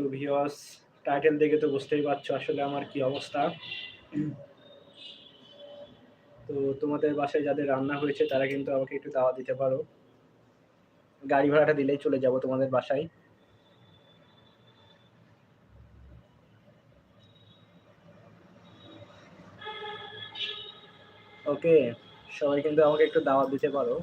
তো ভিওস টাইটেল দেখে তো বুঝতেই পারছ আসলে আমার কি অবস্থা। তো তোমাদের বাসায় যাদের রান্না হয়েছে তারা কিন্তু আমাকে একটু দাওয়া দিতে পারো। গাড়ি ভাড়াটা দিলেই চলে যাব তোমাদের বাসায়। ওকে সবাই কিন্তু আমাকে একটু দাওয়াত দিতে পারো।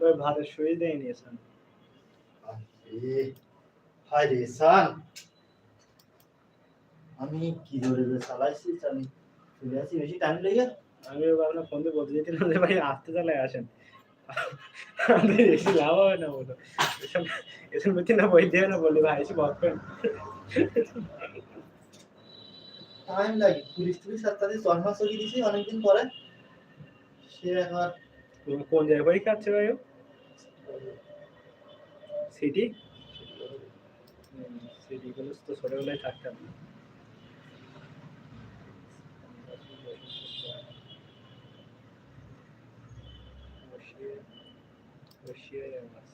ওই ভাতের শুয়ে দিয়ে নিয়েছেন। রে সান। আমি কি ধরে চালাইছি আমি চলে আসি বেশি টাইম লেগে আমি আপনার ফোন দিয়ে বলতে যেতে যে ভাই আসতে চালায় আসেন। আমাদের বেশি লাভ হবে না বলো। এসব এসব মধ্যে না বই দিয়ে না বলি ভাই এসে বকবেন টাইম লাগে। পুলিশ টুলিশ সাতটাতে ছয় মাস চলে দিয়েছি অনেকদিন পরে। সে একবার তুমি কোন জায়গায় পরীক্ষা আছে ভাই সিটি সিটি কলেজ তো ছোটবেলায় থাকতাম বসিয়ে- বসিয়ে মাছ।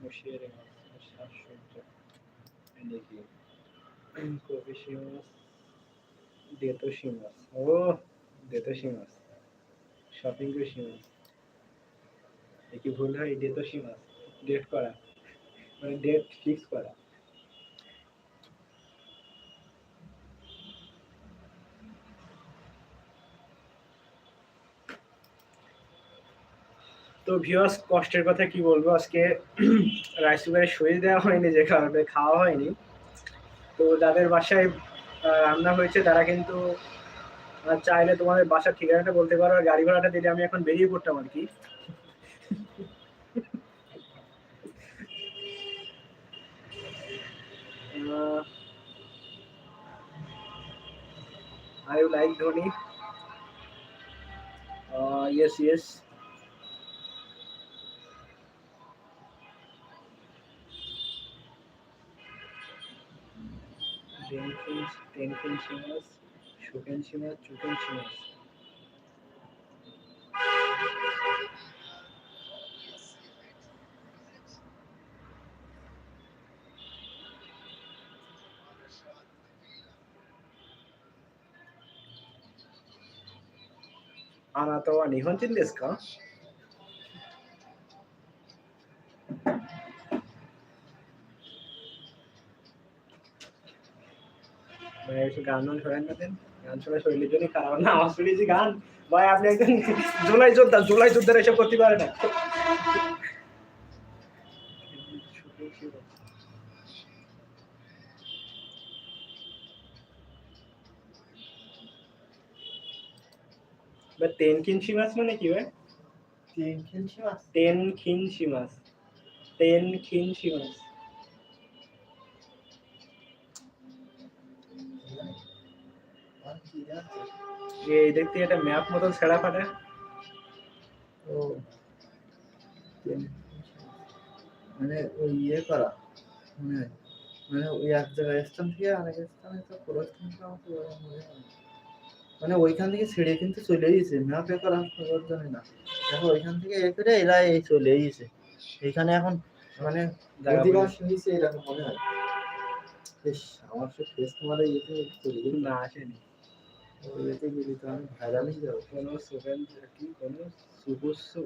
বসিয়ে মাছ, শ্বাসসজ্জ। এই দেখি কপি শিং মাছ ও দেতোশি মাছ শপিং মাছ এ কি ভুল হয়? দেতোশি মাছ ডেট করা। মানে ডেট ফিক্স করা। তো ভিউয়ার্স কষ্টের কথা কি বলব? আজকে রাইস কুকারে শুয়ে দেওয়া হয়নি, যে কারণে খাওয়া হয়নি। তো যাদের বাসায় রান্না হয়েছে, তারা কিন্তু চাইলে তোমাদের বাসার ঠিকানাটা বলতে পারো, আর গাড়ি ভাড়াটা দিলে আমি এখন বেরিয়ে পড়তাম আর কি। I you like Dhoni. Yes yes shimmers, tension shimmers, shoten shimmers, chuten shimmers. あなたは日本人ですか একটু গান গান শোনেন না দেন। গান শোনা শরীরের জন্য খারাপ। না আমার শুনেছি গান ভাই আপনি একজন জুলাই যোদ্ধা জুলাই যোদ্ধার এসব করতে পারে না। বা তেন খিনসি মাছ মানে কি ভাই? তিন খেলছি মাছ? তেন খিনসি মাছ। তেন খিনসি মাছ। এই দেখতে একটা ম্যাপ মতন ছেঁড়া ফাটা ও। মানে ওই ইয়ে করা মানে মানে ওই এক জায়গায় স্থান থেকে আরেক স্থানে তো পুরো মনে ওইখান থেকে ছেড়ে কিন্তু চলে গেছে ম্যাপে করা খবর জানি না। দেখো ওইখান থেকে এ করে এরা এই চলে গেছে। এইখানে এখন মানে অধিকাংশ হয়েছে এরকম মনে হয় বেশ আমার সে ফেস তোমার ইয়েতে চলে গেল না আসেনি। ইয়েতে গেলি তো ভাইরাল কোনো সুভেন কোনো সুবুসু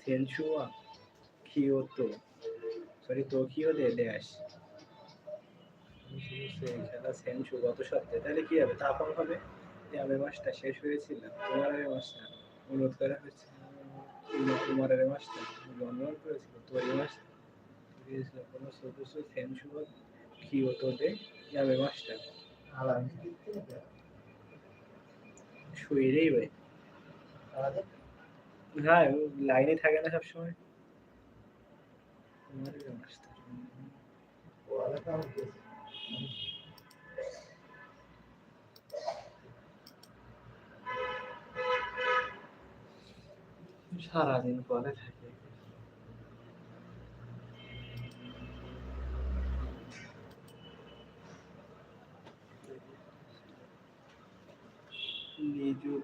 সেনচুয়া কিয়োতো সরি টোকিও দেশ খেলা সেনচু গত সপ্তাহে তাহলে কি হবে তাপন হবে যে আমি মাসটা শেষ হয়েছিল তোমার আগে মাসটা অনুরোধ করা হয়েছে তোমার আগে মাসটা জন্মগ্রহণ করেছিল তরিমাস কোনো সদস্য সেন্সুয়াল কিয়োটোতে যাবে মাস্টার আলাদা শুয়েরই ভাই। আলাদা হ্যাঁ ও লাইনে থাকে না সবসময়।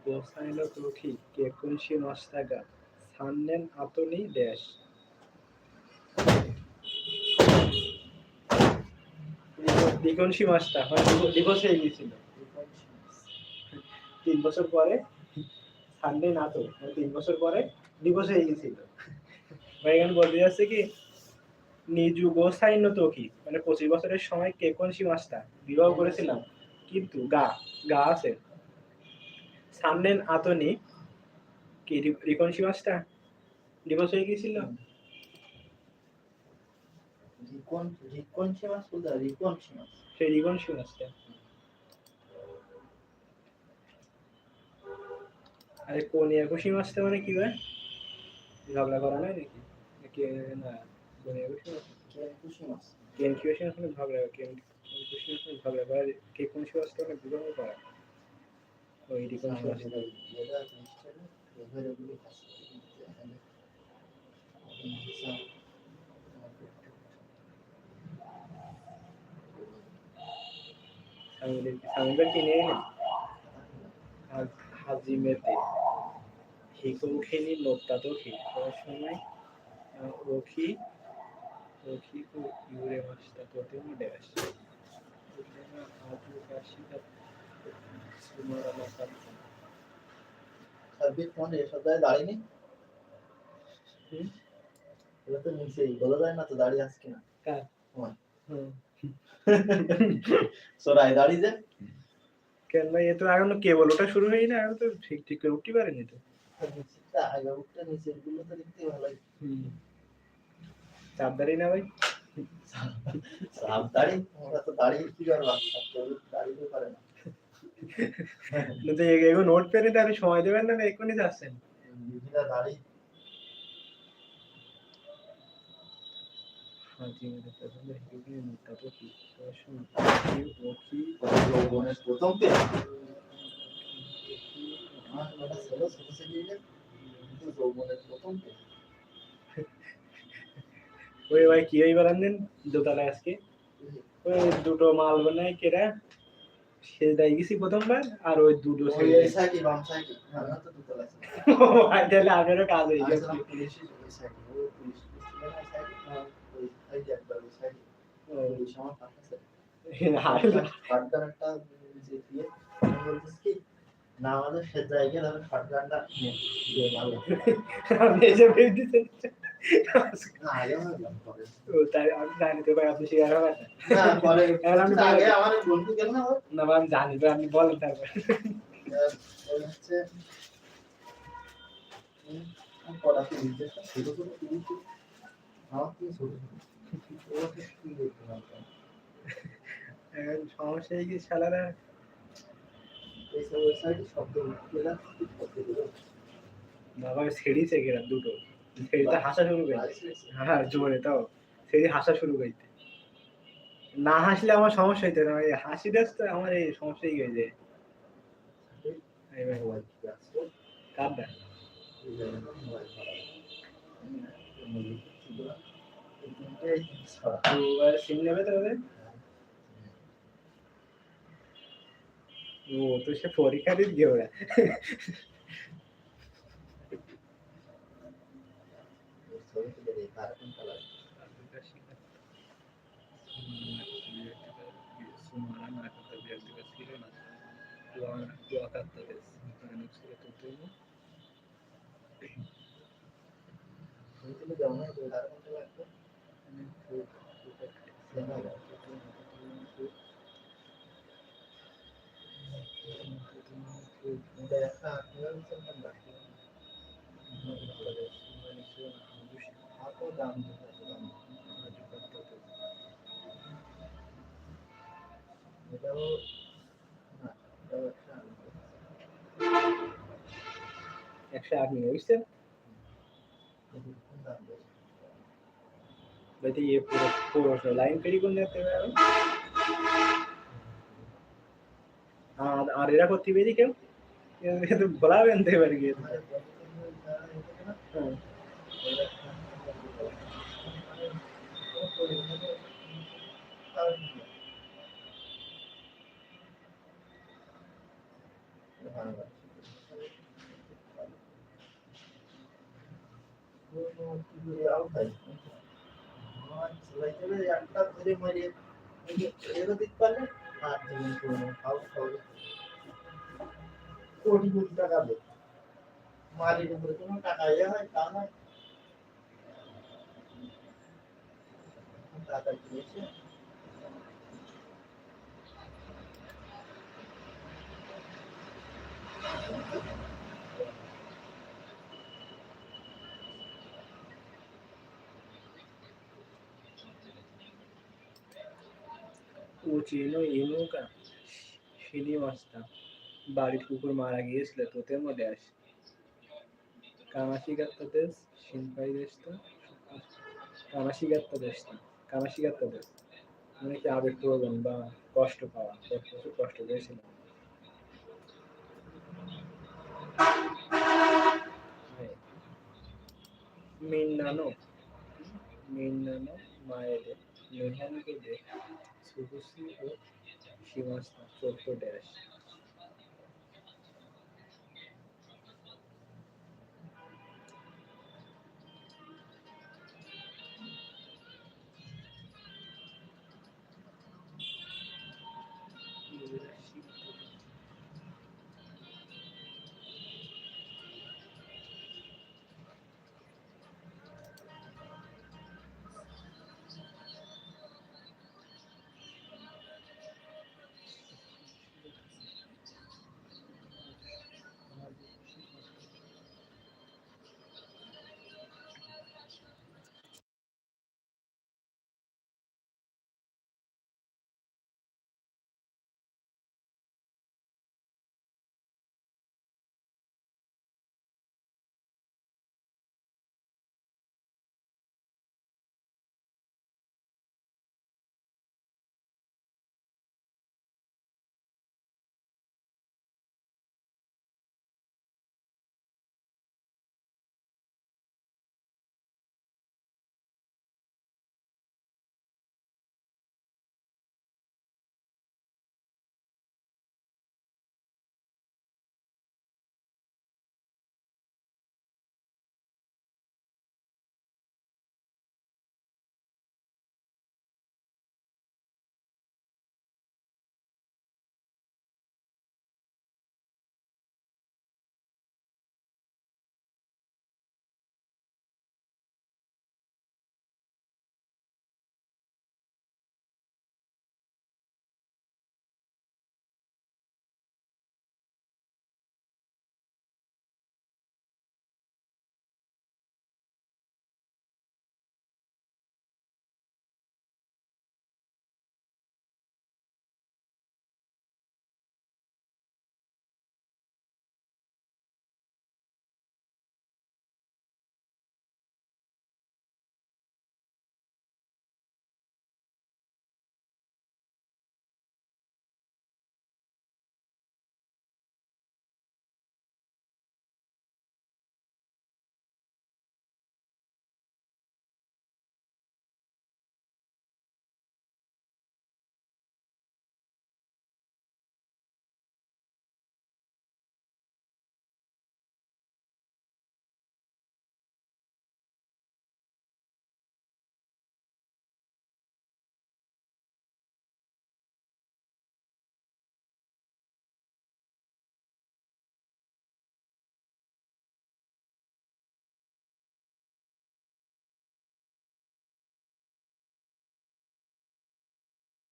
আমারই তো মাস্টার ও আলাদা হবে সারাদিন পরে থাকে নিজু কেকুনশি মাস্তাগা? সান্নেন আতনি দেশ। দিগনশি মাস্টা মানে দিবস হয়ে তিন বছর পরে সানডে না তো তিন বছর পরে দিবস হয়ে গেছিল এখানে বলতে যাচ্ছে কি নিজু গোসাইন্য তো কি মানে পঁচিশ বছরের সময় কে কোন মাসটা বিবাহ করেছিলাম, কিন্তু গা গা আছে। সামনেন আতনি। কি রিকন মাসটা দিবস হয়ে গেছিল রিকন রিকন বলতে সেই রিকন আরে কোন মানে কি ভাই? ঝগড়া করা নাই নাকি? নাকি না কোন একুশি মাস কেন সীমাস কেন কি হয়েছে? আসলে ঝগড়া কেন কি হয়েছে? ঝগড়া করা কে কোন আসতে অনেক বিবাহ করা ওই রিকন সি আসতে যেটা মিস্টার এভারেবলি কাছে সামিলের সামিলের কিনে এনে হাজিমেতে। হিকৌখেনি করার সময় রখি রখি ইউরে মাসটা তোতে মনে আসে আজু সার্বিক এসব দাঁড়িয়ে এটা তো নিচেই বলা যায় না তো দাঁড়িয়ে না কার? তোমার। হুম। সরাই দাঁড়িয়ে যায় কেন ভাই এ তো এখনও কেবল ওটা শুরু হয়নি না? এখন তো ঠিক ঠিক করে উঠতে পারেনি তো। আগে উঠটা নিচেরগুলো তো দেখতে ভালোই চাপদারি না ভাই। সাপ দাঁড়িয়ে ওরা তো দাঁড়িয়ে কি করবা দাঁড়িয়ে পারে না। এগো নোট পেনে তো আপনি সময় দেবেন না এক্ষুনি যাচ্ছেন। ওই ভাই কি দেন দোতলায় আজকে? ওই দুটো মাল বানায় কেরা সে গেছি প্রথমবার আর ওই দুটো তাহলে আপনারও কাজ হয়ে গেছে। ছিল না আমাদের সে জায়গায় আমি জানি তো আপনি বলেন তারপর। কি কি কি সমস্যা বাবা ছেড়িছে গেলাম দুটো। ছেড়িতে হাসা শুরু করে হ্যাঁ জোরে, তাও। ছেড়ে হাসা শুরু করতে না হাসলে আমার সমস্যা হইতো না। এই হাসি তো আমার এই সমস্যাই হয়ে যায়। সিম নেবে তো ও, তো সে পরীক্ষা দিতে গিয়ে ওরা ছবি তুলে দেয় একশো আট নিয়ে বুঝছেন બધી એ પૂરો પૂરો છે લાઈન કરી કોને તેવા હા આ રેરા કોતી વેજી કેમ એ તો બોલાવે અંતે વર્ગી હા কোটি কোটি টাকা দেয় মালির উপরে কোনো টাকা ইয়ে হয় তা নয় টাকা দিয়েছে বাড়ির কুকুর মারা গিয়েছিল তোতের মধ্যে আস। কামাশিগাত্তা দেশ, সিনপাই দেশটা, কামাশিগাত্তা দেশটা, কামাশিগাত্তা দেশ। মানে কি আবেগ প্রবণ বা কষ্ট পাওয়া, কষ্ট পেয়েছিল মিন্নানো মিন্নানো মায়েদের নিহানকে শুভশ্রী ও সীমাস্তা চোদ্দ ড্যাশ।